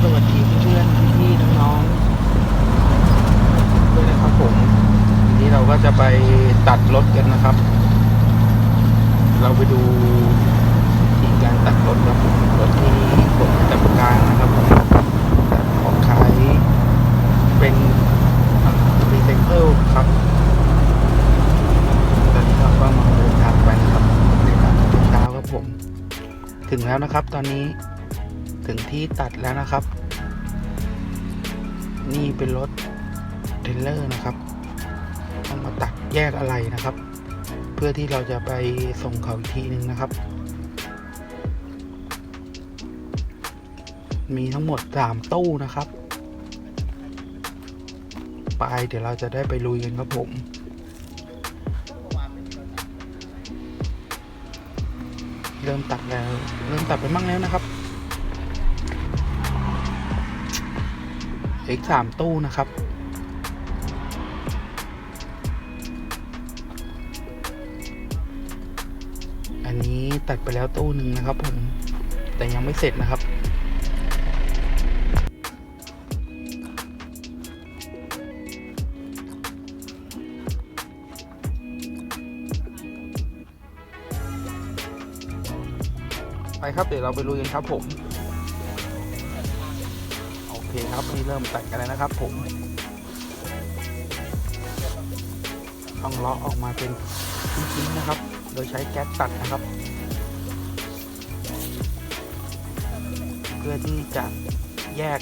สวัสดีเพื่อนๆพี่ๆน้องๆด้วยนะครับผมวันนี้เราก็จะไปตัดรถกันนะครับ เราไปดูทีการตัดรถครับรถที่กดจับกลางนะครับผมของขายเป็นรีไซเคิลครับตอนนี้เราก็มาเดินทางไปนะครับในตอนเช้าครับผม ถึงแล้วนะครับตอนนี้ ถึงที่ตัดแล้วนะครับ นี่เป็นรถเทรลเลอร์นะครับต้องมาตัดแยกอะไรนะครับ เพื่อที่เราจะไปส่งเขาอีกทีหนึ่งนะครับ มีทั้งหมดสามตู้นะครับ ไปเดี๋ยวเราจะได้ไปลุยกันครับผมเริ่มตัดแล้ว เริ่มตัดไปมั่งแล้วนะครับ อีกสามตู้นะครับ อันนี้ตัดไปแล้วตู้หนึ่งนะครับผม แต่ยังไม่เสร็จนะครับไปครับ เดี๋ยวเราไปลุยกันครับผม เคครับนี่เริ่มตัดกันแล้วนะครับ ผมต้องเลาะออกมาเป็นชิ้นๆนะครับ โดยใช้แก๊สตัดนะครับ เพื่อที่จะแยก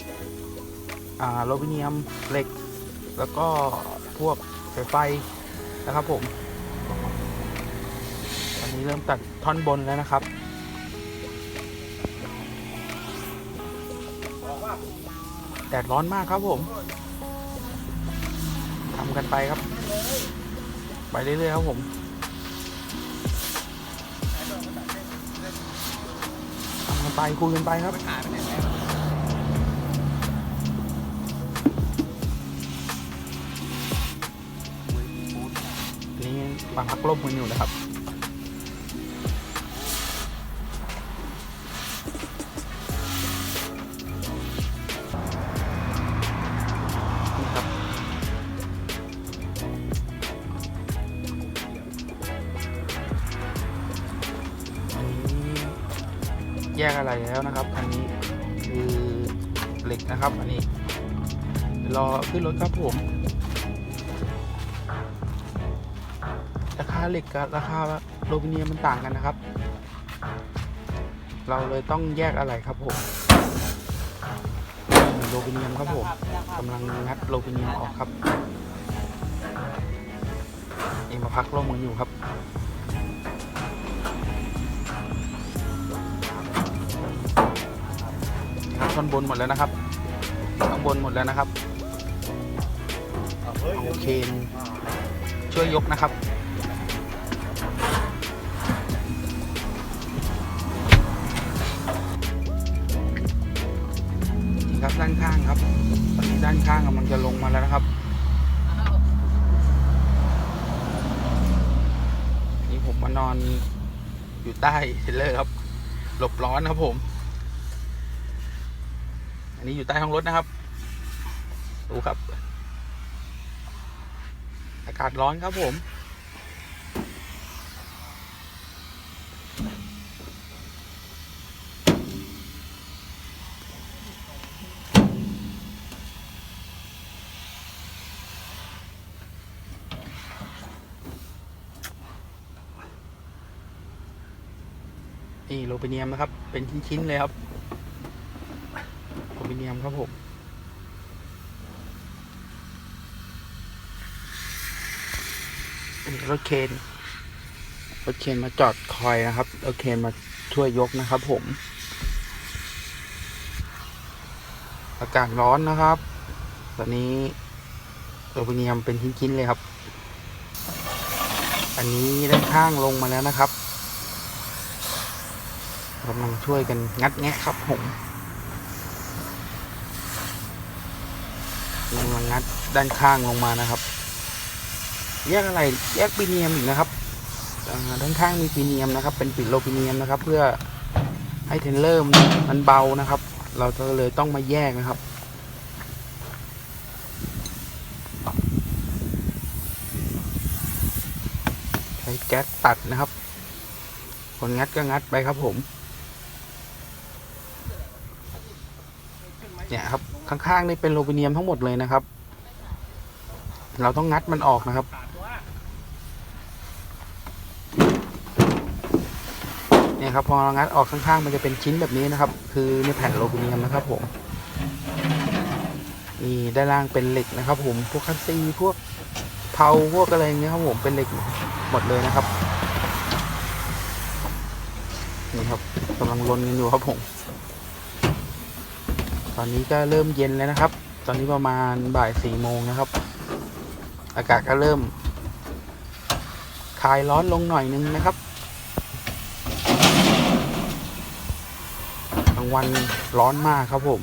อ่าโลบิเนียมเหล็ก แล้วก็พวกสายไฟนะครับผมตอนนี้เริ่มตัดท่อนบนแล้วนะครับ แดดร้อนมากครับผมทำกันไปครับ ไปเรื่อยๆครับผมทำกันไปคุยกันไปครับนี่มาพักลมกันอยู่นะครับ ยกอะไรแล้วนะครับ อันนี้คือเหล็กนะครับ อันนี้รอขึ้นรถครับผม ราคาเหล็กกับราคาโลบิเนียมมันต่างกันนะครับ เราเลยต้องแยกอะไรครับผมโลบิเนียมครับผมกำลังงัดโลบิเนียมออกครับนี่มาพักร่มกันอยู่ครับ ท่อนบนหมดแล้วนะครับข้างบนหมดแล้วนะครับโอาเคนช่วยยกนะครับนี่ครับด้านข้างครับตอนนี้ด้านข้างกำลังจะลงมาแล้วนะครับนี่ผมมานอนอยู่ใต้เทเลอร์ครับ หลบร้อนครับผม อันนี้อยู่ใต้ท้องรถนะครับ ดูครับ อากาศร้อนครับผมนี่โลเปเนียมนะครับ เป็นชิ้น ๆ เลยครับ โลเนียมครับผมอันนี้รถเคนรถเคนมาจอดคอยนะครับรถเคนมาช่วยยกนะครับผม อากาศร้อนนะครับ ตอนนี้โลเปเนียมเป็นชิ้นๆเลยครับ อันนี้ด้านข้างลงมาแล้วนะครับกำลังช่วยกันงัดแงะครับผม กำลังงัดด้านข้างลงมานะครับ แยกอะไรแยกปีเนียมอีกนะครับด้านข้างมีปีเนียมนะครับ เป็นปิดโลปีเนียมนะครับ เพื่อให้เทนเลอร์มันเบานะครับ เราก็เลยต้องมาแยกนะครับใช้แก๊สตัดนะครับ คนงัดก็งัดไปครับผม เนี่ยครับ ข้างๆนี่เป็นโลบิเนียมทั้งหมดเลยนะครับ เราต้องงัดมันออกนะครับ เนี่ยครับพอเรางัดออกข้างๆ มันจะเป็นชิ้นแบบนี้นะครับ คือในแผ่นโลบิเนียมนะครับผมนี่ด้านล่างเป็นเหล็กนะครับ ผมพวกคัสซีพวกเผาพวกอะไรอย่างเงี้ยครับผมเป็นเหล็กหมดเลยนะครับนี่ครับกำลังลนกันอยู่ครับผม ตอนนี้ก็เริ่มเย็นแล้วนะครับ ตอนนี้ประมาณบ่ายสี่โมงนะครับ อากาศก็เริ่ม คลายร้อนลงหน่อยนึงนะครับกลางวันร้อนมากครับผม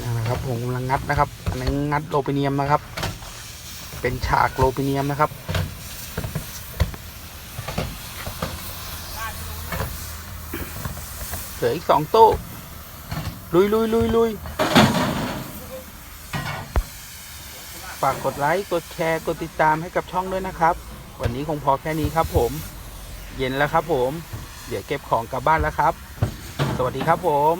นี่นะครับผมกำลังงัดนะครับอันนี้งัดโลปิเนียมนะครับ เป็นฉากโลปิเนียมนะครับ เหลืออีกสองโตู้ลุยลุยลุยลุยฝากกดไลค์ กดแชร์ กดติดตามให้กับช่องด้วยนะครับ วันนี้คงพอแค่นี้ครับผม เย็นแล้วครับผม เดี๋ยวเก็บของกลับบ้านแล้วครับ สวัสดีครับผม